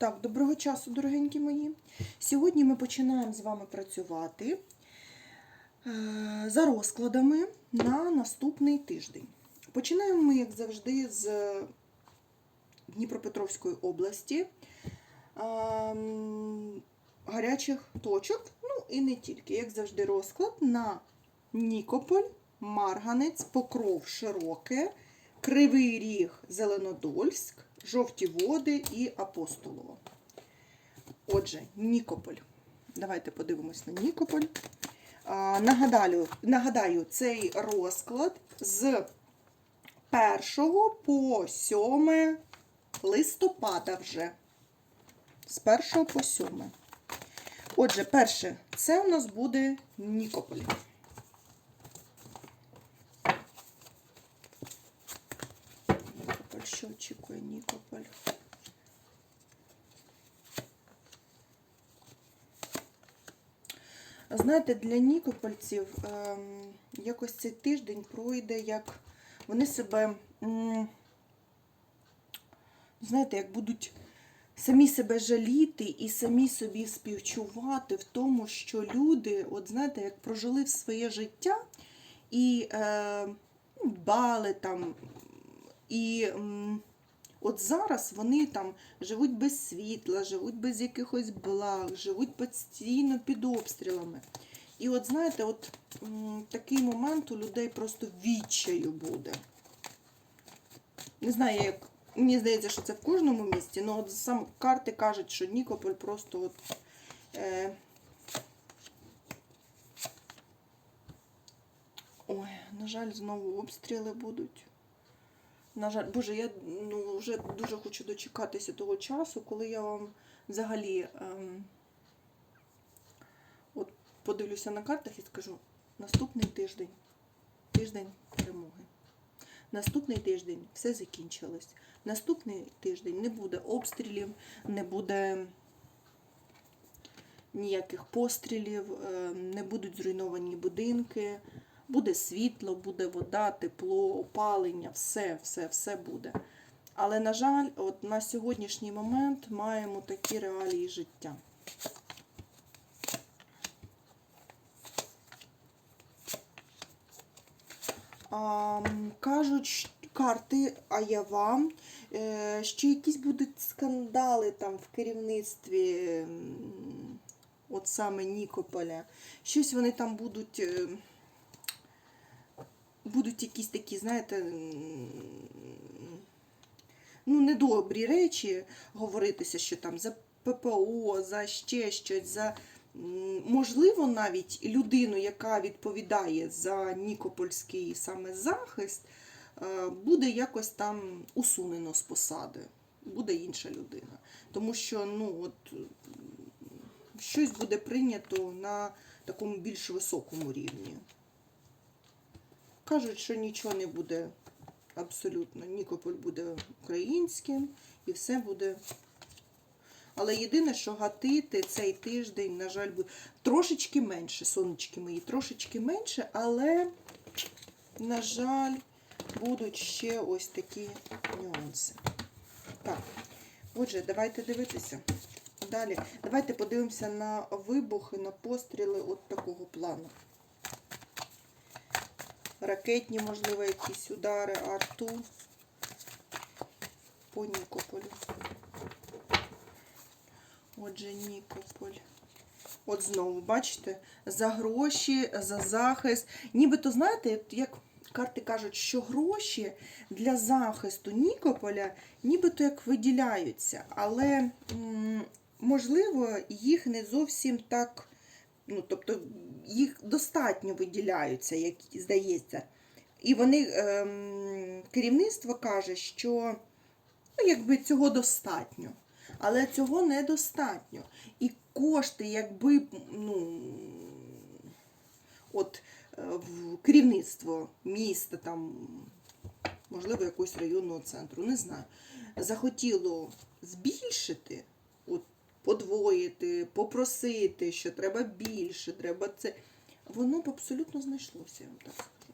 Так, доброго часу, дорогенькі мої. Сьогодні ми починаємо з вами працювати е, за розкладами на наступний тиждень. Починаємо ми, як завжди, з Дніпропетровської області, ем, гарячих точок, ну і не тільки, як завжди, розклад на Нікополь, Марганець, Покров Широке, Кривий Ріг, Зеленодольськ, Жовті Води і Апостолово. Отже, Нікополь. Давайте подивимось на Нікополь. А, нагадаю, нагадаю, цей розклад з 1 по 7 листопада вже. З 1 по 7. Отже, перше, це у нас буде Нікополь. Що очікує Нікополь? Знаєте, для нікопольців ем, якось цей тиждень пройде, як вони себе, знаєте, як будуть самі себе жаліти і самі собі співчувати в тому, що люди, от знаєте, як прожили своє життя і е, ну, дбали там, і от зараз вони там живуть без світла, живуть без якихось благ, живуть постійно під обстрілами. І от знаєте, от такий момент у людей просто відчаю буде. Не знаю, як. Мені здається, що це в кожному місті, але от сам карти кажуть, що Нікополь просто от. Е... Ой, на жаль, знову обстріли будуть. На жаль, Боже, я ну, вже дуже хочу дочекатися того часу, коли я вам взагалі ем, от подивлюся на картах і скажу, наступний тиждень, тиждень перемоги. Наступний тиждень все закінчилось. Наступний тиждень не буде обстрілів, не буде ніяких пострілів, е, не будуть зруйновані будинки, буде світло, буде вода, тепло, опалення, все, все, все буде. Але, на жаль, от на сьогоднішній момент маємо такі реалії життя. А, кажуть, карти, а я вам, е, що якісь будуть скандали там в керівництві, от саме Нікополя. Щось вони там будуть. Будуть якісь такі, знаєте, ну, недобрі речі говоритися, що там за ППО, за ще щось, за можливо, навіть людину, яка відповідає за Нікопольський саме захист, е, буде якось там усунено з посади. Буде інша людина. Тому що ну, от, щось буде прийнято на такому більш високому рівні. Кажуть, що нічого не буде абсолютно. Нікополь буде українським і все буде. Але єдине, що гатити цей тиждень, на жаль, буде трошечки менше, сонечки мої, трошечки менше, але, на жаль, будуть ще ось такі нюанси. Так, отже, давайте дивитися. Далі. Давайте подивимося на вибухи, на постріли от такого плану ракетні, можливо, якісь удари, арту по Нікополю. Отже, Нікополь. От знову, бачите, за гроші, за захист. Нібито, знаєте, як карти кажуть, що гроші для захисту Нікополя нібито як виділяються, але, можливо, їх не зовсім так ну, тобто їх достатньо виділяються, як здається. І вони, ем, керівництво каже, що ну, якби цього достатньо. Але цього недостатньо. І кошти, якби ну, от е, в керівництво міста, там, можливо, якогось районного центру, не знаю, захотіло збільшити, подвоїти, попросити, що треба більше, треба це. Воно б абсолютно знайшлося, я вам так скажу.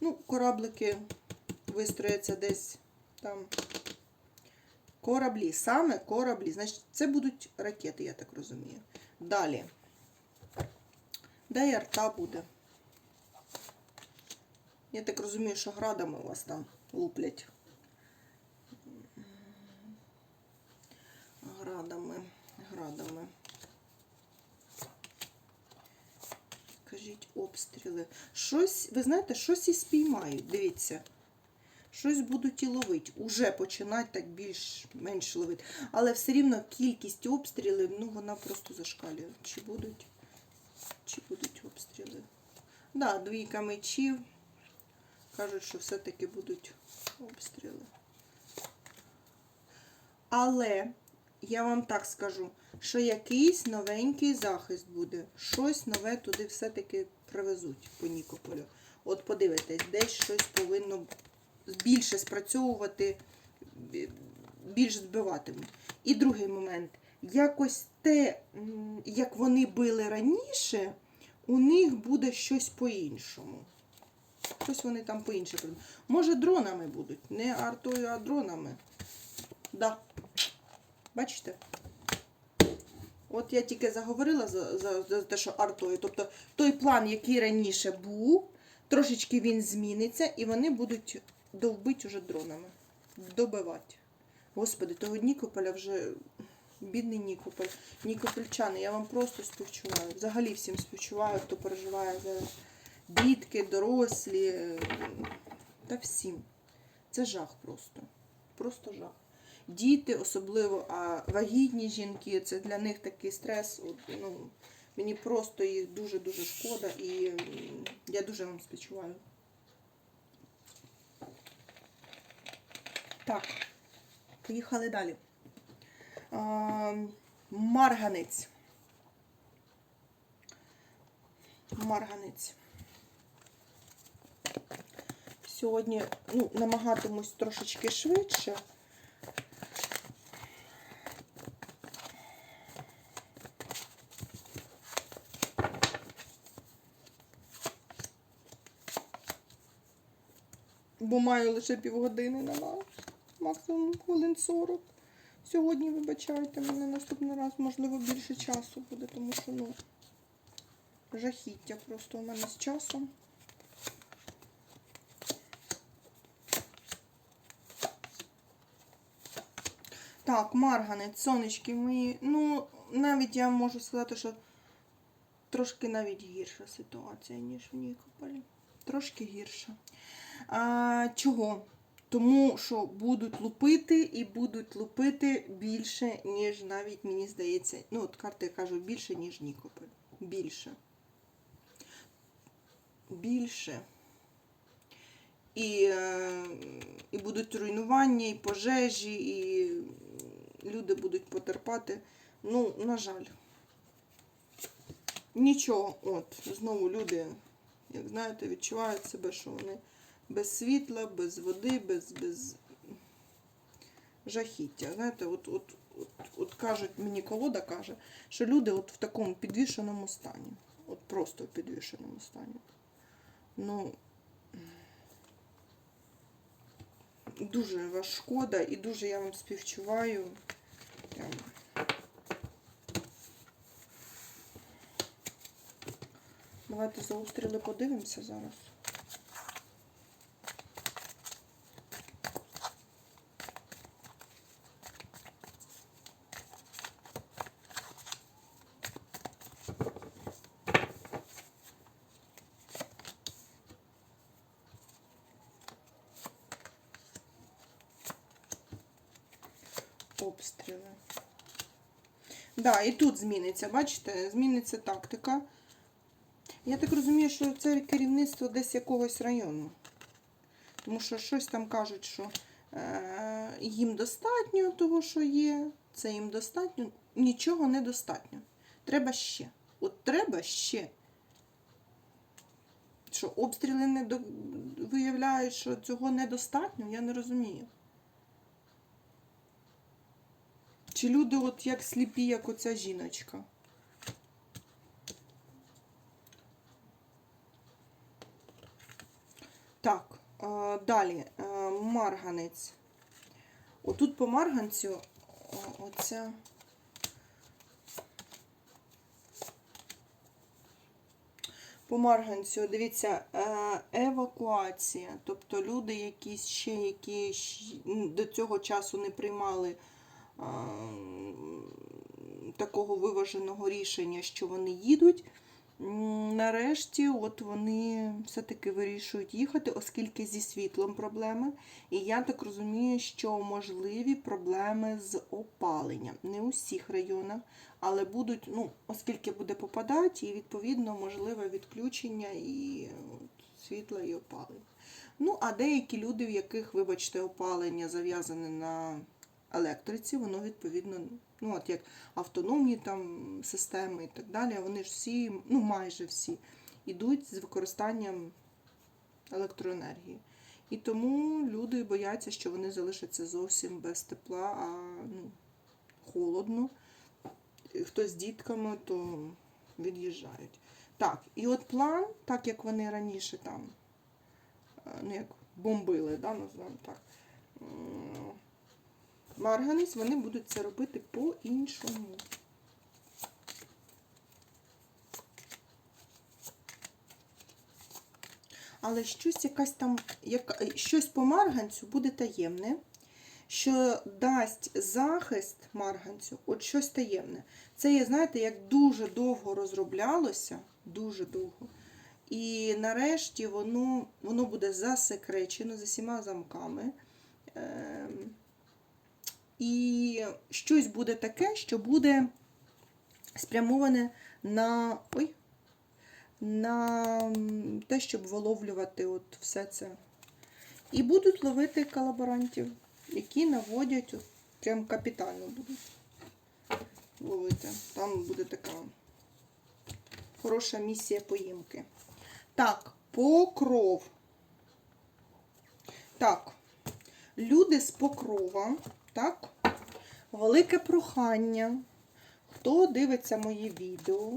Ну, кораблики вистрояться десь там кораблі, саме кораблі. Значить, це будуть ракети, я так розумію. Далі. Де арта буде? Я так розумію, що градами у вас там луплять. Градами, градами. Кажіть, обстріли. Щось, ви знаєте, щось і спіймають, дивіться. Щось будуть і ловити. Уже починають так більш-менш ловити. Але все рівно кількість обстрілів, ну вона просто зашкалює. Чи будуть, чи будуть обстріли? Да, двійка мечів. Кажуть, що все-таки будуть обстріли. Але я вам так скажу, що якийсь новенький захист буде. Щось нове туди все-таки привезуть по Нікополю. От подивитесь, десь щось повинно більше спрацьовувати, більш збиватимуть. І другий момент. Якось те, як вони били раніше, у них буде щось по-іншому. Щось вони там по-іншому. Може, дронами будуть. Не артою, а дронами. Да. Бачите? От я тільки заговорила за, за, за те, що артою. Тобто той план, який раніше був, трошечки він зміниться, і вони будуть довбити уже дронами. Добивати. Господи, того Нікополя вже бідний Нікополь. Нікопольчани, я вам просто співчуваю. Взагалі всім співчуваю, хто переживає зараз. Дітки, дорослі, та всім. Це жах просто. Просто жах. Діти, особливо, а вагітні жінки, це для них такий стрес. От, ну, мені просто їх дуже-дуже шкода і я дуже вам співчуваю. Так, поїхали далі. А, марганець. Марганець. Сьогодні ну, намагатимусь трошечки швидше. Бо маю лише півгодини на вас. Максимум хвилин 40. Сьогодні, вибачайте мене, наступний раз, можливо, більше часу буде, тому що, ну, жахіття просто у мене з часом. Так, марганець, сонечки мої. Ну, навіть я можу сказати, що трошки навіть гірша ситуація, ніж в Нікополі. Трошки гірша. А, чого? Тому що будуть лупити і будуть лупити більше, ніж навіть, мені здається, ну, от карти кажуть, більше, ніж Нікополь. Більше. Більше. І, е, і будуть руйнування, і пожежі, і люди будуть потерпати. Ну, на жаль. Нічого, от, знову люди, як знаєте, відчувають себе, що вони без світла, без води, без, без жахіття. Знаєте, от, от, от, от кажуть, мені колода каже, що люди от в такому підвішеному стані. От просто в підвішеному стані. Ну, дуже вас шкода і дуже я вам співчуваю. Давайте за обстріли подивимося зараз. Обстріли. Да, і тут зміниться, бачите, зміниться тактика. Я так розумію, що це керівництво десь якогось району. Тому що щось там кажуть, що е, їм достатньо того, що є, це їм достатньо. Нічого не достатньо. Треба ще. От треба ще. Що обстріли не до... виявляють, що цього недостатньо, я не розумію. Чи люди от як сліпі, як оця жіночка? Так, Далі марганець. Отут по марганцю оця. По марганцю, дивіться, е, евакуація. Тобто люди якісь ще, які до цього часу не приймали такого виваженого рішення, що вони їдуть. Нарешті, от вони все-таки вирішують їхати, оскільки зі світлом проблеми. І я так розумію, що можливі проблеми з опаленням. Не у всіх районах, але будуть, ну, оскільки буде попадати, і відповідно можливе відключення і світла і опалення. Ну, а деякі люди, в яких, вибачте, опалення зав'язане на електриці, воно відповідно, ну, от як автономні там системи і так далі, вони ж всі, ну майже всі, йдуть з використанням електроенергії. І тому люди бояться, що вони залишаться зовсім без тепла, а ну, холодно. Хто з дітками, то від'їжджають. Так, і от план, так як вони раніше там, е, ну як бомбили, да, називаємо так. Марганець, вони будуть це робити по-іншому. Але щось якась там, як, щось по марганцю буде таємне, що дасть захист марганцю, от щось таємне. Це є, знаєте, як дуже довго розроблялося, дуже довго. І нарешті воно, воно буде засекречено за всіма замками. І щось буде таке, що буде спрямоване на. Ой, на те, щоб виловлювати от все це. І будуть ловити колаборантів, які наводять, от, прям капітально будуть ловити. Там буде така хороша місія поїмки. Так, покров. Так, люди з покрова, так, велике прохання. Хто дивиться мої відео,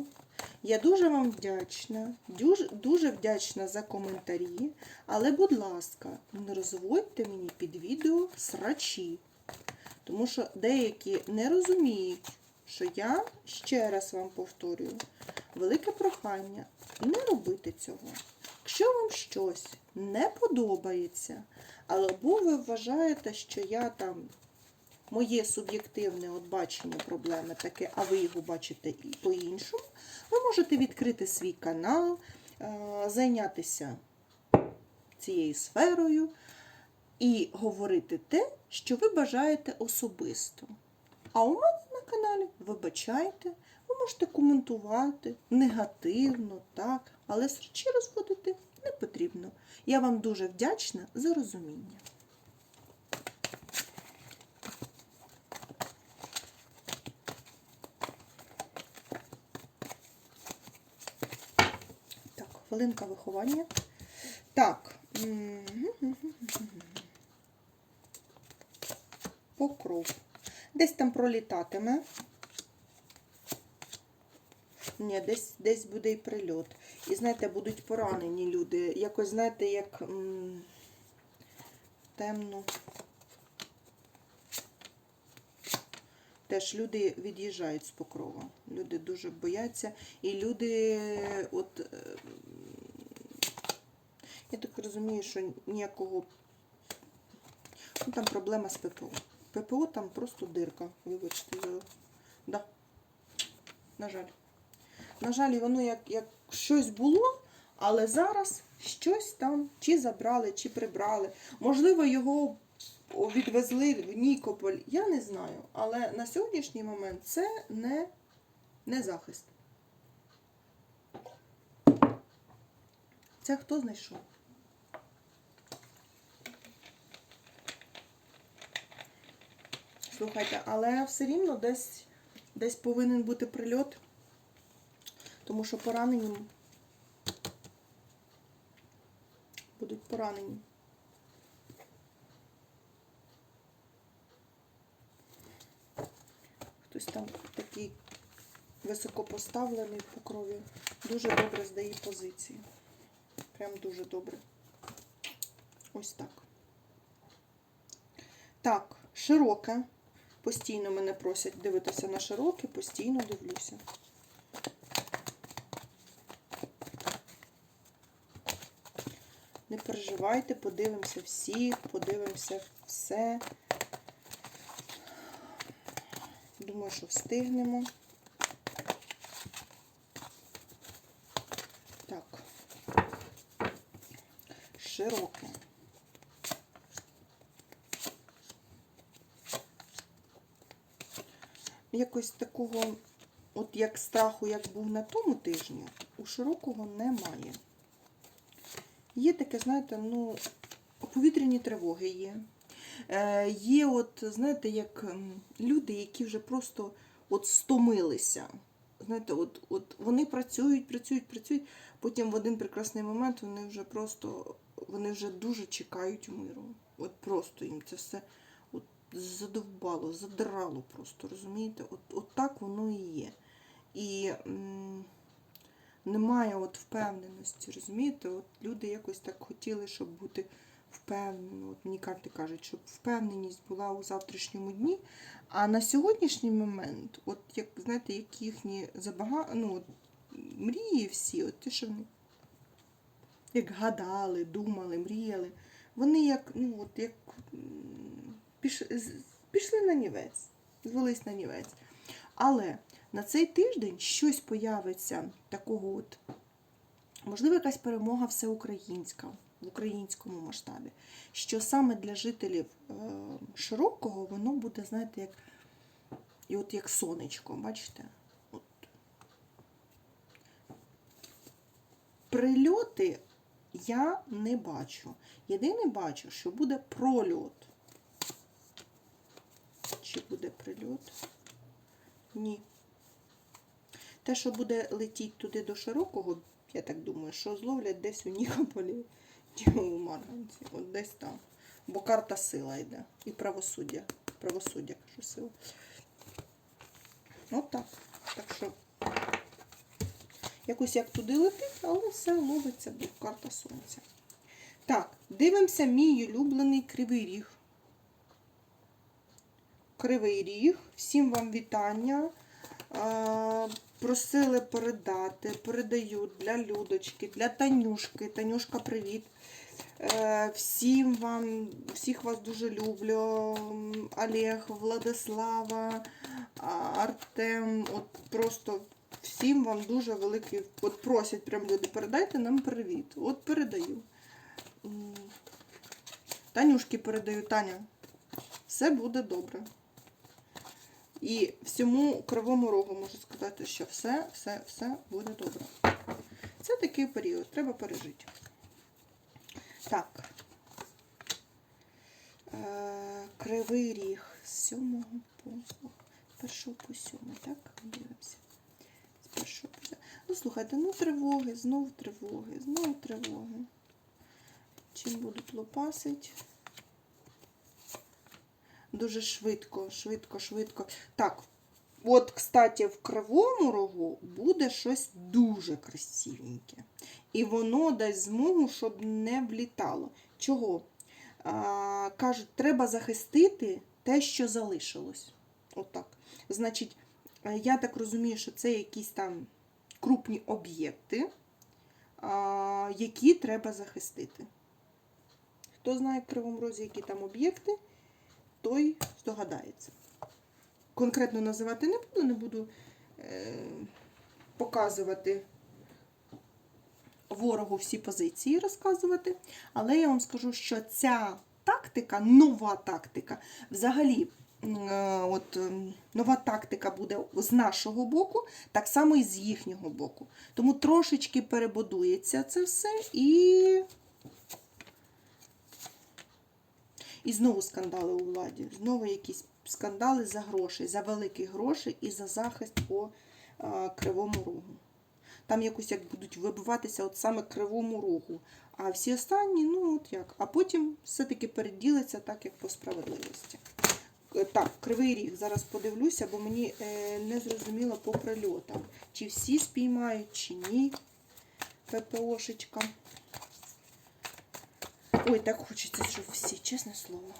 я дуже вам вдячна, дуже, дуже вдячна за коментарі, але, будь ласка, не розводьте мені під відео срачі. Тому що деякі не розуміють, що я ще раз вам повторюю, велике прохання не робити цього. Якщо вам щось не подобається, або ви вважаєте, що я там моє суб'єктивне от бачення проблеми таке, а ви його бачите і по-іншому, ви можете відкрити свій канал, е, зайнятися цією сферою і говорити те, що ви бажаєте особисто. А у мене на каналі, вибачайте, ви можете коментувати негативно, так, але срачі розводити не потрібно. Я вам дуже вдячна за розуміння. Так, хвилинка виховання. Так. Покров. Десь там пролітатиме. Ні, десь, десь буде і прильот. І знаєте, будуть поранені люди. Якось, знаєте, як м, темно. Теж люди від'їжджають з покрова. Люди дуже бояться. І люди, от, е, я так розумію, що ніякого. Ну, там проблема з ППО. ППО там просто дирка, вибачте. за- Да. На жаль. На жаль, воно як, як щось було, але зараз щось там чи забрали, чи прибрали. Можливо, його відвезли в Нікополь. Я не знаю. Але на сьогоднішній момент це не, не захист. Це хто знайшов? Слухайте, але все рівно десь, десь повинен бути прильот, тому що поранені будуть поранені. Хтось там такий високопоставлений по крові. Дуже добре здає позиції. Прям дуже добре. Ось так. Так, широке. Постійно мене просять дивитися на широке, постійно дивлюся. Не переживайте, подивимося всіх, подивимося все. Думаю, що встигнемо. Так. Широке. Якось такого, от як страху, як був на тому тижні, у широкого немає. Є таке, знаєте, ну, повітряні тривоги є. Е, є, от, знаєте, як люди, які вже просто от стомилися. Знаєте, от, от вони працюють, працюють, працюють. Потім в один прекрасний момент вони вже просто вони вже дуже чекають миру. От просто їм це все от задовбало, задрало просто, розумієте? От, от так воно і є. І м, немає от впевненості, розумієте? От люди якось так хотіли, щоб бути впевнені. От мені карти кажуть, щоб впевненість була у завтрашньому дні. А на сьогоднішній момент, от як знаєте, як їхні забага... ну, от, мрії всі, от ті, що вони як гадали, думали, мріяли, вони як, ну, от як піш... пішли на нівець, звелись на нівець. Але на цей тиждень щось появиться такого от, можливо, якась перемога всеукраїнська в українському масштабі, що саме для жителів е, широкого воно буде, знаєте, як і от як сонечко, бачите? От. Прильоти я не бачу. Єдине бачу, що буде прольот. Чи буде прильот? Ні. Те, що буде летіти туди до широкого, я так думаю, що зловлять десь у Нікополі чи у Марганці. От десь там. Бо карта сила йде. І правосуддя. Правосуддя, кажу, сила. От так. Так що якось як туди летить, але все ловиться, бо карта сонця. Так, дивимося мій улюблений кривий ріг. Кривий ріг. Всім вам вітання. Е, Просили передати, передаю для Людочки, для Танюшки. Танюшка, привіт. Е, Всім вам, всіх вас дуже люблю. Олег, Владислава, Артем. От просто всім вам дуже великий. От просять прям люди, передайте нам привіт. От передаю. Танюшки передаю, Таня. Все буде добре. І всьому кривому рогу можу сказати, що все, все, все буде добре. Це такий період, треба пережити. Так. Е, Кривий ріг з 7 по з першого по 7, так? Дивимося. По 7. Ну, слухайте, ну тривоги, знову тривоги, знову тривоги. Чим будуть лопасить? Дуже швидко, швидко, швидко. Так, от, кстати, в кривому рогу буде щось дуже красивеньке. І воно дасть змогу, щоб не влітало. Чого? А, кажуть, треба захистити те, що залишилось. Отак. Значить, е, я так розумію, що це якісь там крупні об'єкти, які треба захистити. Хто знає в Кривому Розі, які там об'єкти, той здогадається. Конкретно називати не буду, не буду е, показувати ворогу всі позиції розказувати. Але я вам скажу, що ця тактика, нова тактика, взагалі, е, от, ем, нова тактика буде з нашого боку, так само і з їхнього боку. Тому трошечки перебудується це все і. І знову скандали у владі. Знову якісь скандали за гроші, за великі гроші і за захист по е, кривому рогу. Там якось як будуть вибиватися от саме кривому рогу. А всі останні, ну от як. А потім все-таки переділиться так, як по справедливості. Е, Так, кривий ріг. Зараз подивлюся, бо мені е, не зрозуміло по прильотам. Чи всі спіймають, чи ні. ППОшечка. Ой, так хочеться, щоб всі, чесне слово.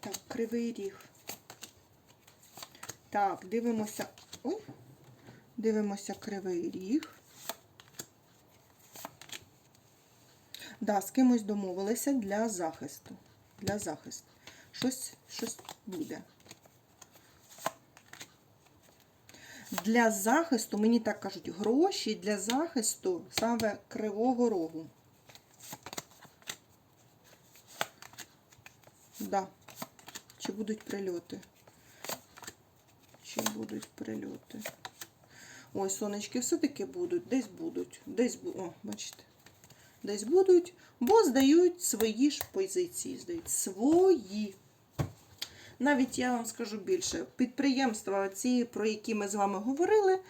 Так, кривий ріг. Так, дивимося. Ой. Дивимося кривий ріг. Да, з кимось домовилися для захисту. Для захисту. Щось, щось буде. Для захисту, мені так кажуть, гроші для захисту саме кривого рогу. Да. Чи будуть прильоти? Чи будуть прильоти? Ой, сонечки, все-таки будуть, десь будуть, десь будуть, о, бачите, десь будуть, бо здають свої ж позиції, здають свої. Навіть я вам скажу більше, підприємства, ці, про які ми з вами говорили,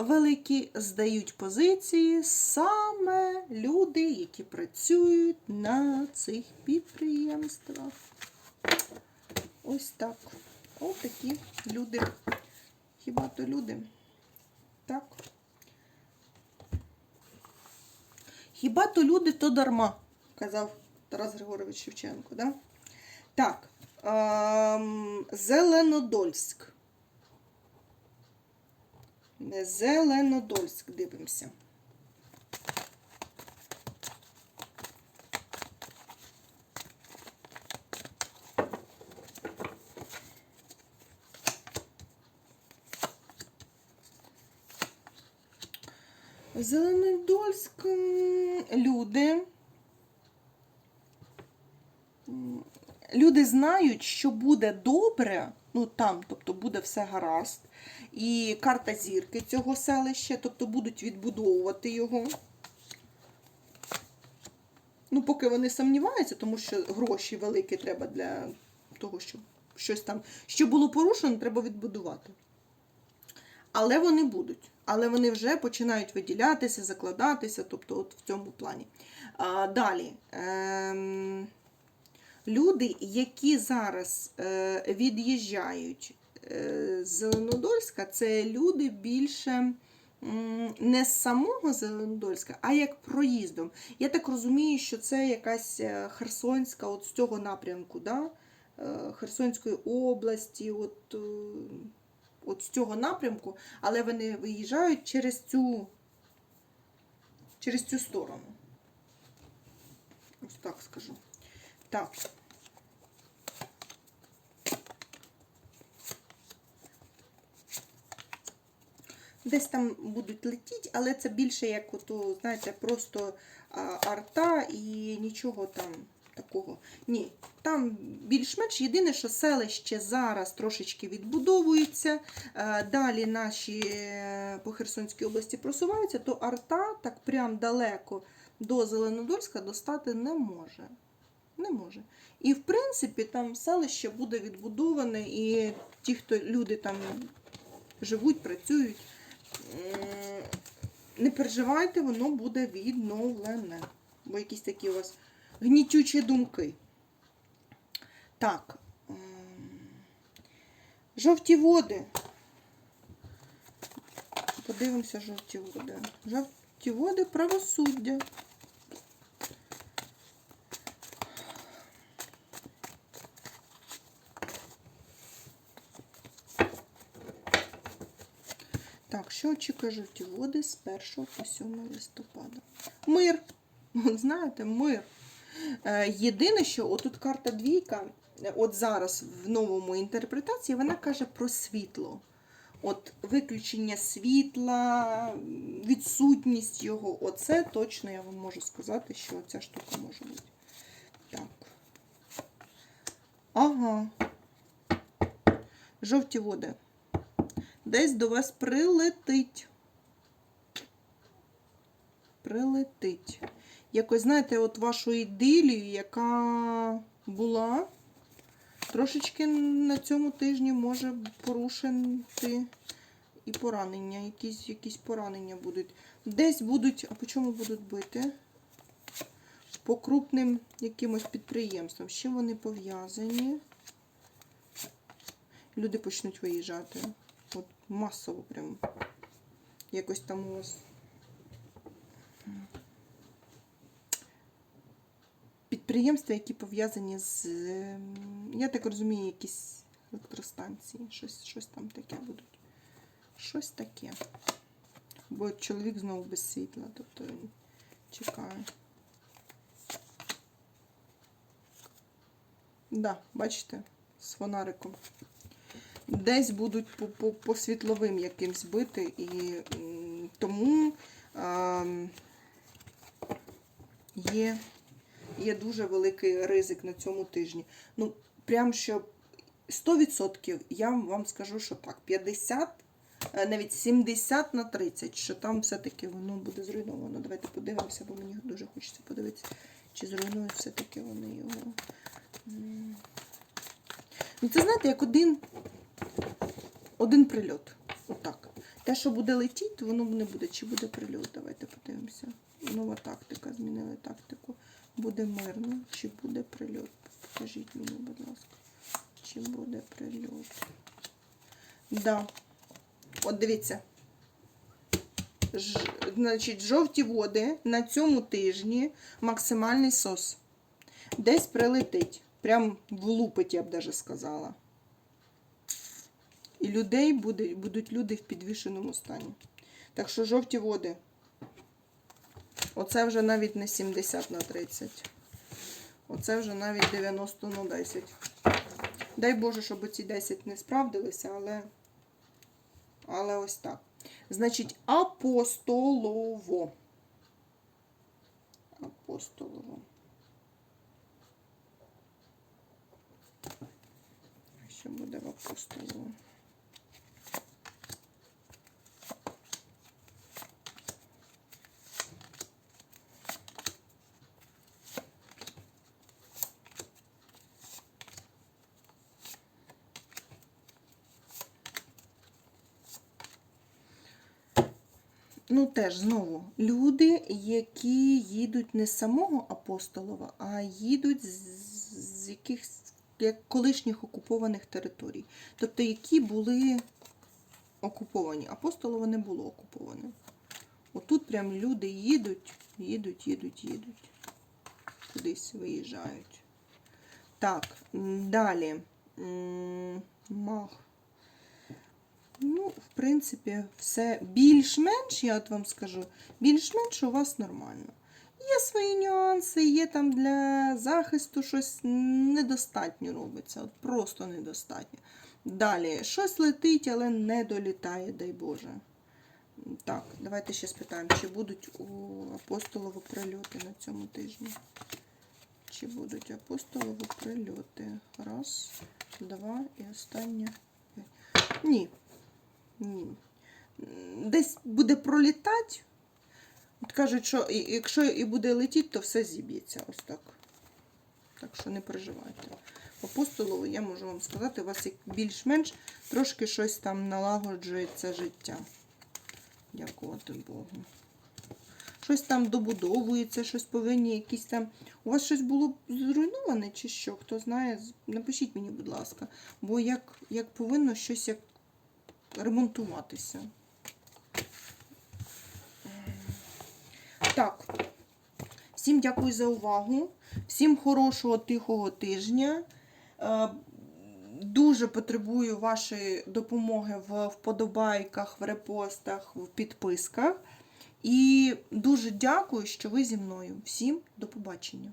великі, здають позиції саме люди, які працюють на цих підприємствах. Ось так. Ось такі люди. Хіба то люди? Так. Хіба то люди, то дарма, казав Тарас Григорович Шевченко. Да? Так. Зеленодольськ. Зеленодольськ дивимося. Зеленодольськ люди. Люди знають, що буде добре, ну там, тобто буде все гаразд. І карта зірки цього селища, тобто будуть відбудовувати його. Ну, поки вони сумніваються, тому що гроші великі треба для того, щоб щось там, що було порушено, треба відбудувати. Але вони будуть. Але вони вже починають виділятися, закладатися, тобто от в цьому плані. А, далі. Ем, люди, які зараз е, від'їжджають е, з Зеленодольська, це люди більше не з самого Зеленодольська, а як проїздом. Я так розумію, що це якась е, Херсонська, от з цього напрямку, да? Херсонської області. от... от з цього напрямку, але вони виїжджають через цю, через цю сторону. Ось так скажу. Так. Десь там будуть летіти, але це більше як ото, знаєте, просто арта і нічого там такого. Ні, там більш-менш єдине, що селище зараз трошечки відбудовується. е, Далі наші е, по Херсонській області просуваються, то арта так прям далеко до Зеленодольська достати не може. Не може. І в принципі там селище буде відбудоване, і ті, хто люди там живуть, працюють. М, Не переживайте, воно буде відновлене. Бо якісь такі у вас гнітючі думки. Так. Жовті води. Подивимося жовті води. Жовті води правосуддя. Так, що очікує жовті води з 1 по 7 листопада? Мир. Знаєте, мир. Е, Єдине, що отут карта двійка, от зараз в новому інтерпретації, вона каже про світло. От виключення світла, відсутність його. Оце точно я вам можу сказати, що ця штука може бути. Так. Ага. Жовті води. Десь до вас прилетить. Прилетить. Якось, знаєте, от вашу ідилію, яка була, трошечки на цьому тижні може порушити і поранення. Якісь, якісь поранення будуть. Десь будуть, а по чому будуть бити? По крупним якимось підприємствам. Чим вони пов'язані? Люди почнуть виїжджати. Масово прям. Якось там у вас підприємства підприємства, які пов'язані з, ем, я так розумію, якісь електростанції, щось, щось там таке будуть. Щось таке. Бо чоловік знову без світла, тобто він чекає. Да, бачите, з фонариком. Десь будуть по, по, по світловим якимсь бити, і тому ем, є, є дуже великий ризик на цьому тижні. Ну, прям що 100% я вам скажу, що так, 50, е, навіть 70 на 30, що там все-таки воно буде зруйновано. Давайте подивимося, бо мені дуже хочеться подивитися, чи зруйнують все-таки вони його. Ну, це знаєте, як один, один прильот. Отак. Те, що буде летіти, воно не буде. Чи буде прильот? Давайте подивимося. Нова тактика, змінили тактику. Буде мирно, чи буде прильот? Покажіть мені, будь ласка. Чи буде прильот? Да. От дивіться. Ж, значить, жовті води на цьому тижні максимальний сос. Десь прилетить. Прям влупить, я б даже сказала. І людей буде, будуть люди в підвішеному стані. Так що жовті води. Оце вже навіть не 70 на 30. Оце вже навіть 90 на 10. Дай Боже, щоб ці 10 не справдилися, але, але ось так. Значить, апостолово. Апостолово. Що буде в апостолово? Ну, теж знову люди, які їдуть не з самого апостолова, а їдуть з, якихось як колишніх окупованих територій. Тобто, які були окуповані. Апостолово не було окуповане. Отут прям люди їдуть, їдуть, їдуть, їдуть. Кудись виїжджають. Так, далі. Мах. Ну, в принципі, все більш-менш, я от вам скажу, більш-менш у вас нормально. Є свої нюанси, є там для захисту щось недостатньо робиться. От просто недостатньо. Далі, щось летить, але не долітає, дай Боже. Так, давайте ще спитаємо, чи будуть у апостолово прильоти на цьому тижні. Чи будуть апостолово прильоти? Раз, два і останнє. Ні. Десь буде пролітати. От кажуть, що якщо і буде летіти, то все зіб'ється ось так. Так що не переживайте. Апостолово, я можу вам сказати, у вас більш-менш трошки щось там налагоджується життя. Дякувати Богу. Щось там добудовується, щось повинні якісь там. У вас щось було зруйноване чи що? Хто знає, напишіть мені, будь ласка. Бо як, як повинно щось як ремонтуватися. Так. Всім дякую за увагу. Всім хорошого тихого тижня. Е, Дуже потребую вашої допомоги в вподобайках, в репостах, в підписках. І дуже дякую, що ви зі мною. Всім до побачення!